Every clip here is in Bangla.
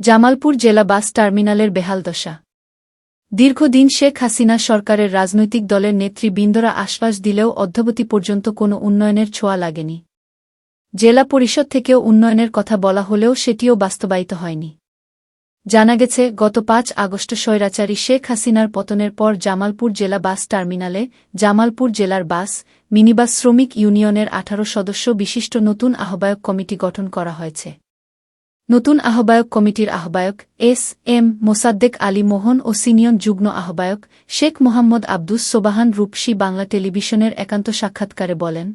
জামালপুর জেলা বাস টার্মিনালের বেহাল দশা। দীর্ঘদিন শেখ হাসিনা সরকারের রাজনৈতিক দলের নেতৃবৃন্দরা আশ্বাস দিলেও অদ্যাবধি পর্যন্ত কোনো উন্নয়নের ছোঁয়া লাগেনি। জেলা পরিষদ থেকেও উন্নয়নের কথা বলা হলেও সেটিও বাস্তবায়িত হয়নি। জানা গেছে, গত পাঁচ আগস্ট স্বৈরাচারী শেখ হাসিনার পতনের পর জামালপুর জেলা বাস টার্মিনালে জামালপুর জেলার বাস, মিনিবাস শ্রমিক ইউনিয়নের আঠারো সদস্য বিশিষ্ট নতুন আহ্বায়ক কমিটি গঠন করা হয়েছে। নতুন আহ্বায়ক কমিটির আহ্বায়ক এস এম মোসাদ্দেক আলী মোহন ও সিনিয়র যুগ্ম আহ্বায়ক শেখ মোহাম্মদ আব্দুস সোবাহান রূপসী বাংলা টেলিভিশনের একান্ত সাক্ষাৎকারে বলেন,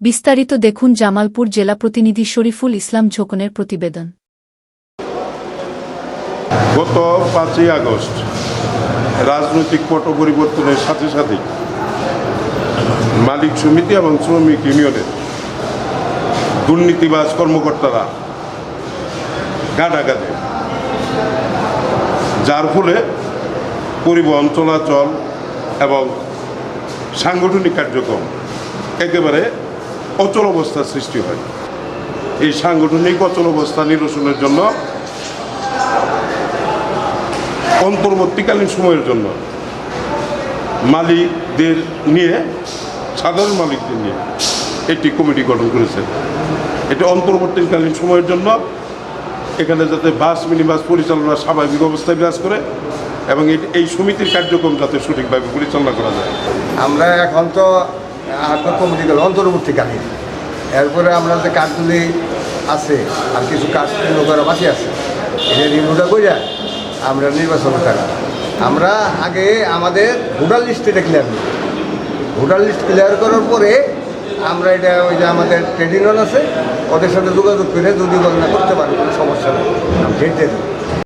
বিস্তারিত দেখুন জামালপুর জেলা প্রতিনিধি শরীফুল ইসলাম ঝোকনের প্রতিবেদন। গত পাঁচই আগস্ট রাজনৈতিক পট পরিবর্তনের সাথে সাথে মালিক সমিতি এবং শ্রমিক ইউনিয়নের দুর্নীতিবাজ কর্মকর্তারা গাডাগাদে যার ফলে পরিবহন চলাচল এবং সাংগঠনিক কার্যক্রম একেবারে অচল অবস্থার সৃষ্টি হয়। এই সাংগঠনিক অচল অবস্থা নিরসনের জন্য, অন্তর্বর্তীকালীন সময়ের জন্য মালিকদের নিয়ে, সাধারণ মালিকদের নিয়ে একটি কমিটি গঠন করেছে। এটি অন্তর্বর্তীকালীন সময়ের জন্য এখানে যাতে বাস মিনি বাস পরিচালনা স্বাভাবিক অবস্থায় বিরাজ করে এবং এই- সমিতির কার্যক্রম যাতে সঠিকভাবে পরিচালনা করা যায়। আমরা এখন তো আপনার কমিটি গেল, অন্তর্বর্তীকালীন। এরপরে আমরা যে কাজগুলি আছে, আর কিছু কাজ পূর্ণ করা বাকি আছে, এটা রিভিউটা করে আমরা নির্বাচন থাকব আমরা আগে আমাদের ভোটার লিস্ট এটা ক্লিয়ার করি ভোটার লিস্ট ক্লিয়ার করার পরে আমরা এটা ওই যে আমাদের ট্রেডিং আছে, ওদের সাথে যোগাযোগ করে যদি গণনা করতে পারি, কোনো সমস্যা নেই।